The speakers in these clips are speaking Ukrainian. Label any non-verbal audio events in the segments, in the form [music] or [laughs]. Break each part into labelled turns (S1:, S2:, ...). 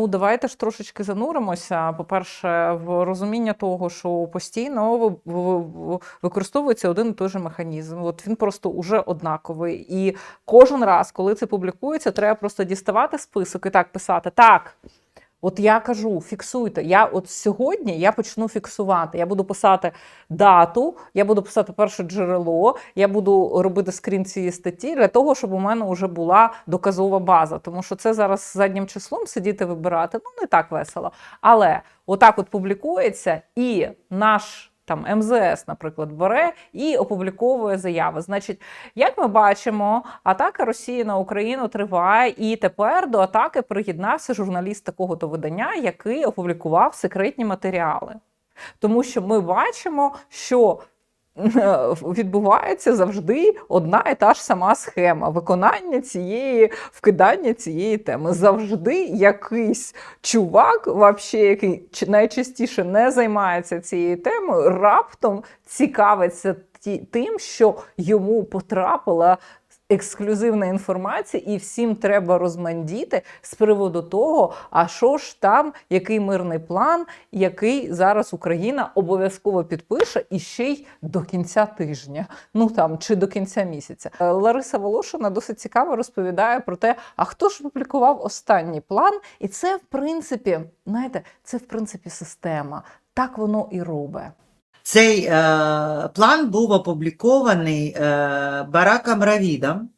S1: ну давайте ж трошечки зануримося. По-перше, в розуміння того, що постійно ви- ви- ви- використовується один і той же механізм. От він просто уже однаковий. І кожен раз, коли це публікується, треба просто діставати список і так писати: так. От я кажу, фіксуйте. Я от сьогодні я почну фіксувати. Я буду писати дату, я буду писати перше джерело, я буду робити скрін цієї статті для того, щоб у мене вже була доказова база. Тому що це зараз заднім числом сидіти вибирати ну не так весело. Але отак от публікується, і наш там МЗС, наприклад, бере і опубліковує заяви. Значить, як ми бачимо, атака Росії на Україну триває, і тепер до атаки приєднався журналіст такого то видання, який опублікував секретні матеріали. Тому що ми бачимо, що відбувається завжди одна і та ж сама схема виконання цієї вкидання цієї теми. Завжди якийсь чувак, вообще, який найчастіше не займається цією темою, раптом цікавиться тим, що йому потрапила ексклюзивна інформація, і всім треба розмандіти з приводу того, а що ж там, який мирний план, який зараз Україна обов'язково підпише і ще й до кінця тижня, ну там чи до кінця місяця. Е, Лариса Волошина досить цікаво розповідає про те, а хто ж публікував останній план, і це в принципі, знаєте, це в принципі система. Так воно і робить.
S2: Цей е, план був опублікований е, Бараком Равідом.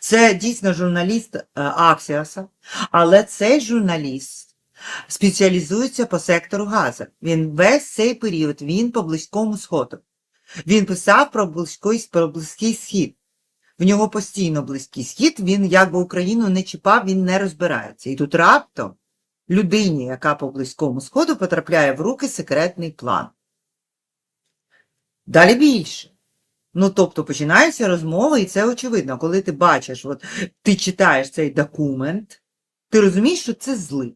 S2: Це дійсно журналіст е, Аксіоса, але цей журналіст спеціалізується по сектору Газа. Він весь цей період він по близькому сходу. Він писав про близький, про близький схід. В нього постійно близький схід, він якби Україну не чіпав, він не розбирається. І тут раптом людині, яка по близькому сходу потрапляє в руки секретний план. Далі більше. Ну, тобто починаються розмови, і це очевидно, коли ти бачиш, от ти читаєш цей документ, ти розумієш, що це злив.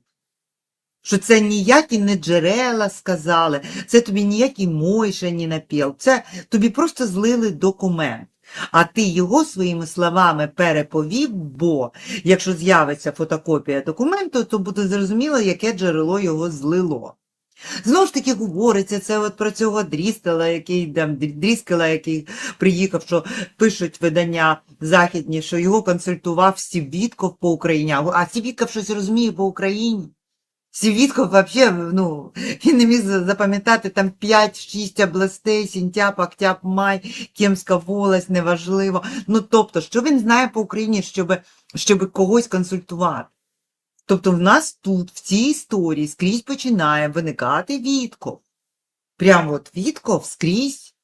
S2: Що це ніякі не джерела сказали, це тобі ніякий Мойша не напіл, це тобі просто злили документ. А ти його своїми словами переповів, бо якщо з'явиться фотокопія документу, то буде зрозуміло, яке джерело його злило. Знову ж таки говориться це от про цього Дрістела, який там Дріскела, який приїхав, що пишуть видання західні, що його консультував Сівітков по Україні. А Сівітков щось розуміє по Україні. Сівітков взагалі, ну, він не міг запам'ятати там 5-6 областей, Сінтяп, Октяб, Май, Кемська волость, неважливо. Ну, тобто, що він знає по Україні, щоб, щоб когось консультувати? Тобто в нас тут, в цій історії, скрізь починає виникати Вітков. Прямо от Вітков скрізь.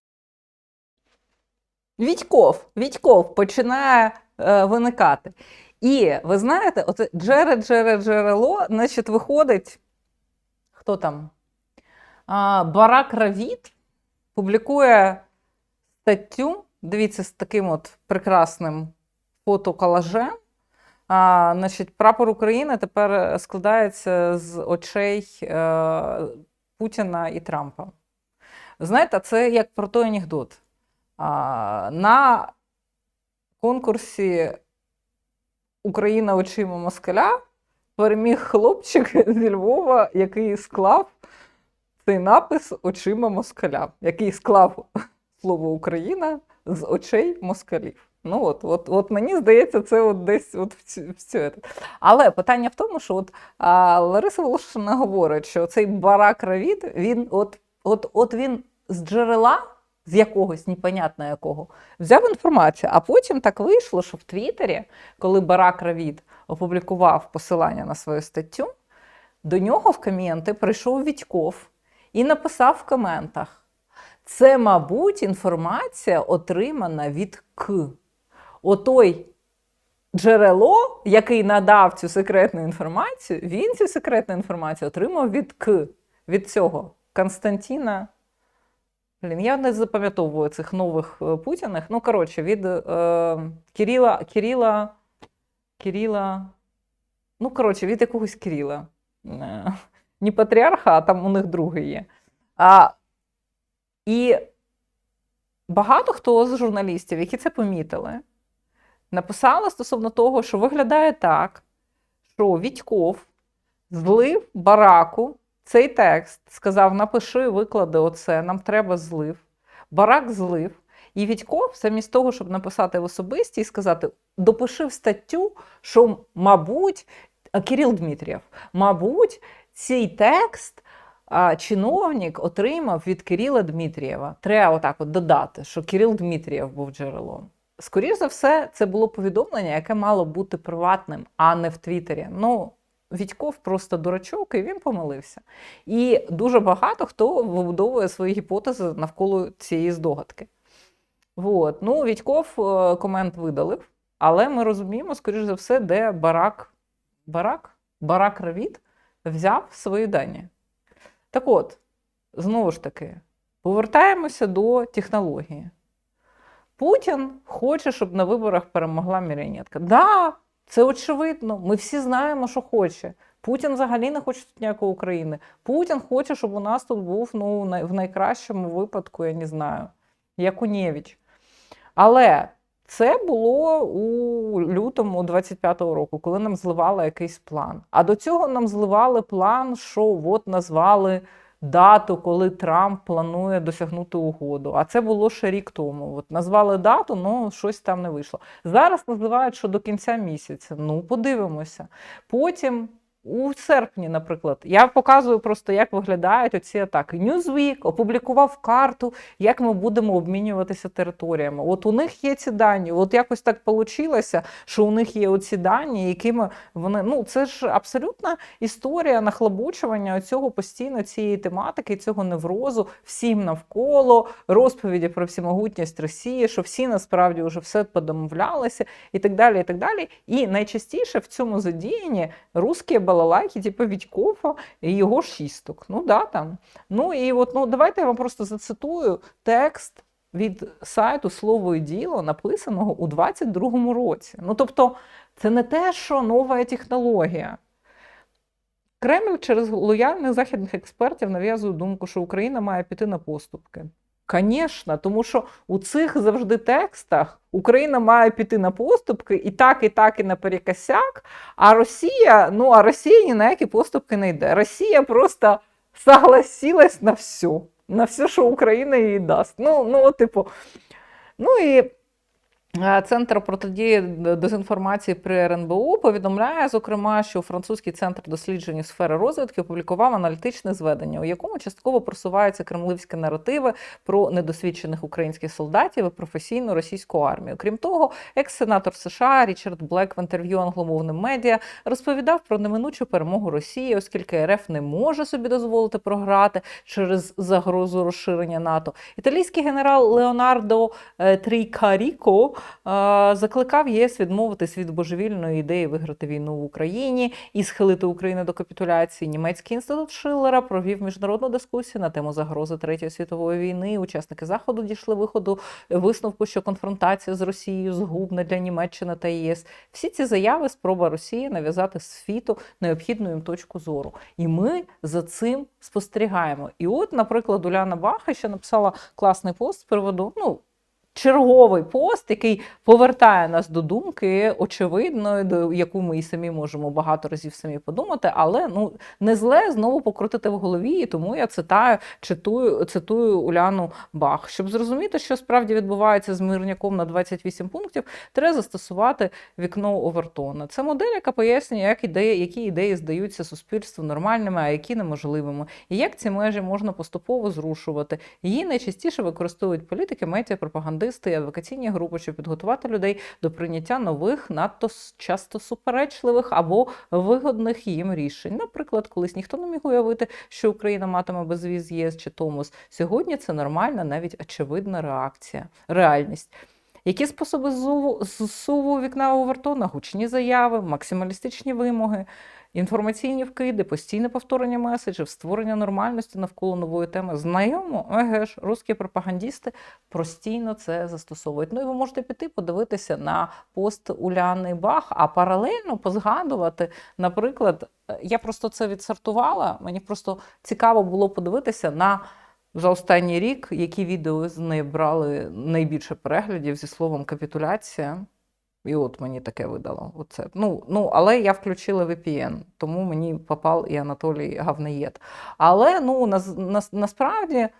S1: Відьков, Відьков починає е, виникати. І ви знаєте, оце джере, джере, джерело, значить, виходить. Хто там? А, Барак Равіт публікує статтю. Дивіться, з таким от прекрасним фотоколажем. А, значить, прапор України тепер складається з очей е, Путіна і Трампа. Знаєте, це як про той анекдот. А, на конкурсі Україна очима москаля переміг хлопчик [laughs] зі Львова, який склав цей напис очима москаля, який склав слово Україна з очей москалів. Ну от, от, от мені здається, це от десь от в цю. Але питання в тому, що от а, Лариса Волошина говорить, що цей барак Равід, він от, от, от він з джерела, з якогось непонятно якого, взяв інформацію, а потім так вийшло, що в Твіттері, коли Барак Равід опублікував посилання на свою статтю, до нього в коменти прийшов Відьков і написав в коментах: це, мабуть, інформація отримана від К. Отой джерело, який надав цю секретну інформацію, він цю секретну інформацію отримав від К, від цього Константіна. Блін, я не запам'ятовую цих нових е, путіних. Ну, коротше, від е, Кирила, Кирила, Кирила, ну, коротше, від якогось Кирила. Е, Не патріарха, а там у них другий є. А, і багато хто з журналістів, які це помітили, написали стосовно того, що виглядає так, що Відьков злив бараку цей текст, сказав: напиши, виклади оце, нам треба злив. Барак злив. І Відьков, замість того, щоб написати в особисті і сказати, допиши в статтю, що, мабуть, Кирил Дмитрієв, мабуть, цей текст а, чиновник отримав від Кирила Дмитрієва. Треба отак от додати, що Кирил Дмитрієв був джерелом. Скоріше за все, це було повідомлення, яке мало бути приватним, а не в Твіттері. Ну, Відьков просто дурачок, і він помилився. І дуже багато хто вибудовує свої гіпотези навколо цієї здогадки. От. Ну, Відьков е, комент видалив, але ми розуміємо, скоріш за все, де барак, барак, барак Равіт взяв свої дані. Так от, знову ж таки, повертаємося до технології. Путін хоче, щоб на виборах перемогла Мірянетка. Да, це очевидно. Ми всі знаємо, що хоче. Путін взагалі не хоче тут ніякої України. Путін хоче, щоб у нас тут був ну, в найкращому випадку, я не знаю, Якунєвич. Але це було у лютому 25-го року, коли нам зливали якийсь план. А до цього нам зливали план, що от назвали дату, коли Трамп планує досягнути угоду. А це було ще рік тому. От назвали дату, ну щось там не вийшло. Зараз називають, що до кінця місяця. Ну, подивимося. Потім. У серпні, наприклад, я показую просто, як виглядають оці атаки. Newsweek опублікував карту, як ми будемо обмінюватися територіями. От у них є ці дані. От якось так вийшло, що у них є оці дані, якими вони ну це ж абсолютна історія нахлобучування цього постійно цієї тематики, цього неврозу всім навколо, розповіді про всемогутність Росії, що всі насправді вже все подомовлялися, і так далі. І так далі. І найчастіше в цьому задіянні русські балалайки, типу Відькова і його шісток. Ну да, там. Ну і от ну давайте я вам просто зацитую текст від сайту Слово і діло, написаного у 22-му році. Ну тобто, це не те, що нова технологія. Кремль через лояльних західних експертів нав'язує думку, що Україна має піти на поступки. Звісно, тому що у цих завжди текстах Україна має піти на поступки і так, і так, і наперекосяк. А Росія, ну а Росія ні на які поступки не йде. Росія просто согласилась на все, на все, що Україна їй дасть. Ну, ну, типу, ну і Центр протидії дезінформації при РНБО повідомляє, зокрема, що французький центр досліджень сфери розвідки опублікував аналітичне зведення, у якому частково просуваються кремлівські наративи про недосвідчених українських солдатів і професійну російську армію. Крім того, екс-сенатор США Річард Блек в інтерв'ю англомовним медіа розповідав про неминучу перемогу Росії, оскільки РФ не може собі дозволити програти через загрозу розширення НАТО. Італійський генерал Леонардо е, Трійкаріко е, закликав ЄС відмовитись від божевільної ідеї виграти війну в Україні і схилити Україну до капітуляції. Німецький інститут Шиллера провів міжнародну дискусію на тему загрози Третьої світової війни. Учасники заходу дійшли виходу висновку, що конфронтація з Росією згубна для Німеччини та ЄС. Всі ці заяви спроба Росії нав'язати світу необхідну їм точку зору. І ми за цим спостерігаємо. І от, наприклад, Уляна Баха ще написала класний пост з приводу. ну, Черговий пост, який повертає нас до думки очевидної, до яку ми і самі можемо багато разів самі подумати, але ну не зле знову покрутити в голові, і тому я цитаю, читую, цитую Уляну Бах. Щоб зрозуміти, що справді відбувається з мирняком на 28 пунктів, треба застосувати вікно Овертона. Це модель, яка пояснює, як ідеї, які ідеї здаються суспільству нормальними, а які неможливими, і як ці межі можна поступово зрушувати. Її найчастіше використовують політики, медіа, пропагандисти і адвокаційні групи, щоб підготувати людей до прийняття нових, надто часто суперечливих або вигодних їм рішень. Наприклад, колись ніхто не міг уявити, що Україна матиме безвіз ЄС чи Томос. Сьогодні це нормальна, навіть очевидна реакція, реальність. Які способи зсуву, вікна Овертона? Гучні заяви, максималістичні вимоги, інформаційні вкиди, постійне повторення меседжів, створення нормальності навколо нової теми. Знайомо, еге ж, русські пропагандісти постійно це застосовують. Ну і ви можете піти подивитися на пост Уляни Бах, а паралельно позгадувати, наприклад, е, я просто це відсортувала. Мені просто цікаво було подивитися на за останній рік, які відео з неї брали найбільше переглядів зі словом капітуляція. І от мені таке видало. Оце. Ну, ну, але я включила VPN, тому мені попав і Анатолій Гавнеєд. Але ну, на, на, насправді е,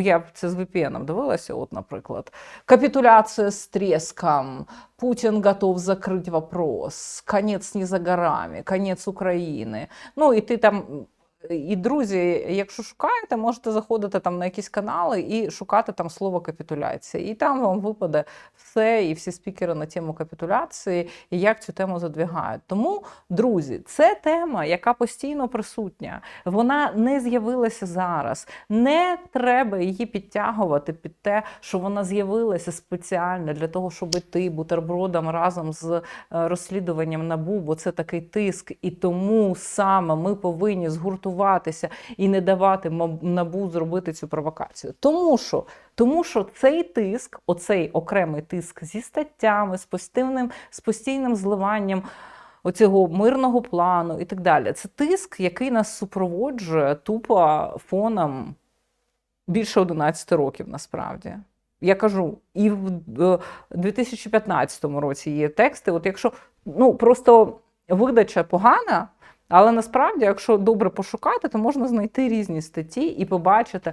S1: я це з VPN дивилася, от, наприклад, капитуляция с треском, Путин готов закрыть вопрос, конец не за горами, конец України. Ну, і ти там. І друзі, якщо шукаєте, можете заходити там на якісь канали і шукати там слово капітуляція. І там вам випаде все, і всі спікери на тему капітуляції, і як цю тему задвігають. Тому, друзі, це тема, яка постійно присутня. Вона не з'явилася зараз. Не треба її підтягувати під те, що вона з'явилася спеціально для того, щоб йти бутербродом разом з е, розслідуванням набу, бо це такий тиск, і тому саме ми повинні згуртуватися і не давати набу зробити цю провокацію. Тому що, тому що цей тиск, оцей окремий тиск зі статтями, з постійним, з постійним зливанням. Оцього мирного плану і так далі. Це тиск, який нас супроводжує тупо фоном більше 11 років насправді. Я кажу, і в е, 2015 році є тексти. От якщо ну просто видача погана, але насправді, якщо добре пошукати, то можна знайти різні статті і побачити,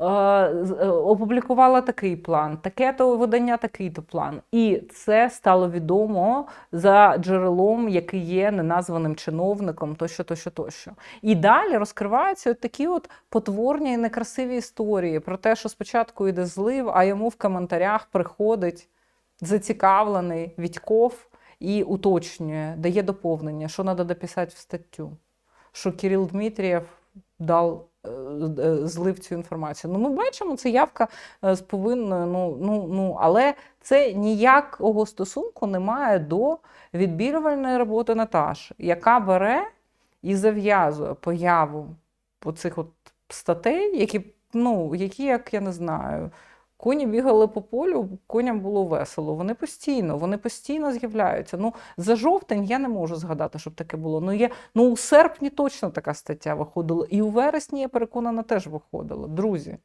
S1: е, е, опублікувала такий план, таке то видання, такий то план. І це стало відомо за джерелом, який є неназваним чиновником, тощо, тощо, тощо. І далі розкриваються от такі от потворні і некрасиві історії про те, що спочатку йде злив, а йому в коментарях приходить зацікавлений Відьков і уточнює, дає доповнення, що треба дописати в статтю, що Кирил Дмитрієв дав е, е, злив цю інформацію. Ну, ми бачимо, це явка е, з повинною, ну, ну, ну, але це ніякого стосунку не має до відбірювальної роботи Наташі, яка бере і зав'язує появу оцих от статей, які, ну, які, як я не знаю, Коні бігали по полю, коням було весело. Вони постійно, вони постійно з'являються. Ну, за жовтень я не можу згадати, щоб таке було. Ну, є, ну у серпні точно така стаття виходила. І у вересні, я переконана, теж виходила. Друзі.